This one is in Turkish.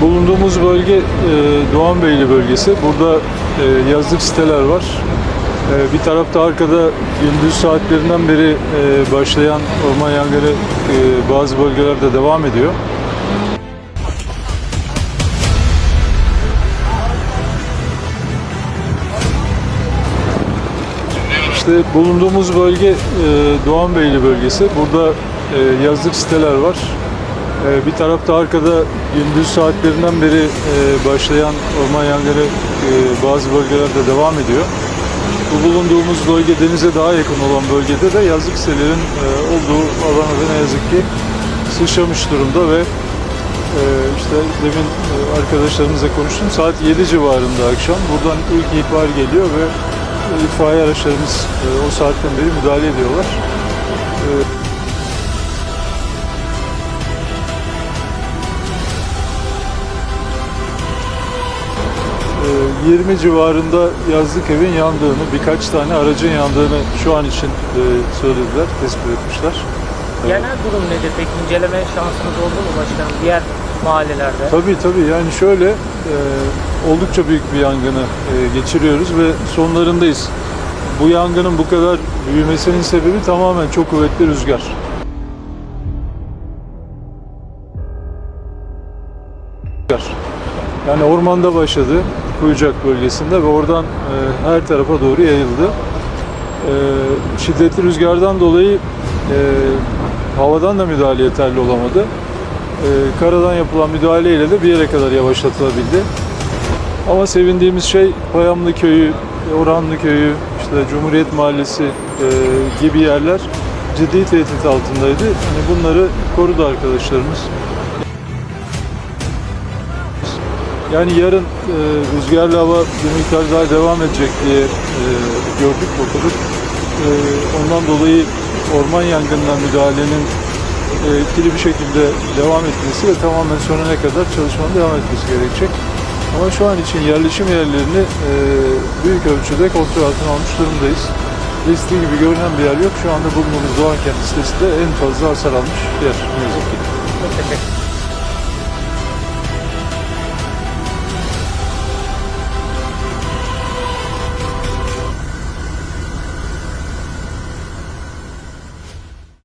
bulunduğumuz bölge e, Doğanbeyli bölgesi. Burada e, yazlık siteler var. E, bir tarafta arkada gündüz saatlerinden beri e, başlayan orman yangını e, bazı bölgelerde devam ediyor. İşte bulunduğumuz bölge e, Doğanbeyli bölgesi. Burada e, yazlık siteler var. E, bir tarafta arkada gündüz saatlerinden beri e, başlayan orman yangını e, bazı bölgelerde devam ediyor. Bu bulunduğumuz bölge denize daha yakın olan bölgede de yazlık sitelerin e, olduğu alana ne yazık ki sıçramış durumda ve işte demin arkadaşlarımızla konuştum. Saat 7 civarında akşam buradan ilk ihbar geliyor ve itfaiye araçlarımız o saatten beri müdahale ediyorlar. 20 civarında yazlık evin yandığını, birkaç tane aracın yandığını şu an için e, söylediler, tespit etmişler. Genel durum nedir peki? İnceleme şansınız oldu mu başkanım diğer mahallelerde? Tabii tabii yani şöyle e, oldukça büyük bir yangını e, geçiriyoruz ve sonlarındayız. Bu yangının bu kadar büyümesinin sebebi tamamen çok kuvvetli rüzgar. Rüzgar. Yani ormanda başladı, Kuyucak bölgesinde ve oradan e, her tarafa doğru yayıldı. E, şiddetli rüzgardan dolayı e, havadan da müdahale yeterli olamadı. E, karadan yapılan müdahaleyle de bir yere kadar yavaşlatılabildi. Ama sevindiğimiz şey Payamlı Köyü, Orhanlı Köyü, işte Cumhuriyet Mahallesi e, gibi yerler ciddi tehdit altındaydı. Hani bunları korudu arkadaşlarımız. Yani yarın e, rüzgarlı hava bir miktar daha devam edecek diye e, gördük, okuduk. E, ondan dolayı orman yangınına müdahalenin e, etkili bir şekilde devam etmesi ve tamamen sonuna kadar çalışmanın devam etmesi gerekecek. Ama şu an için yerleşim yerlerini e, büyük ölçüde kontrol altına almış durumdayız. Riskli gibi görünen bir yer yok. Şu anda bulunduğumuz Doğan Kent sitesi de en fazla hasar almış yer ne yazık ki.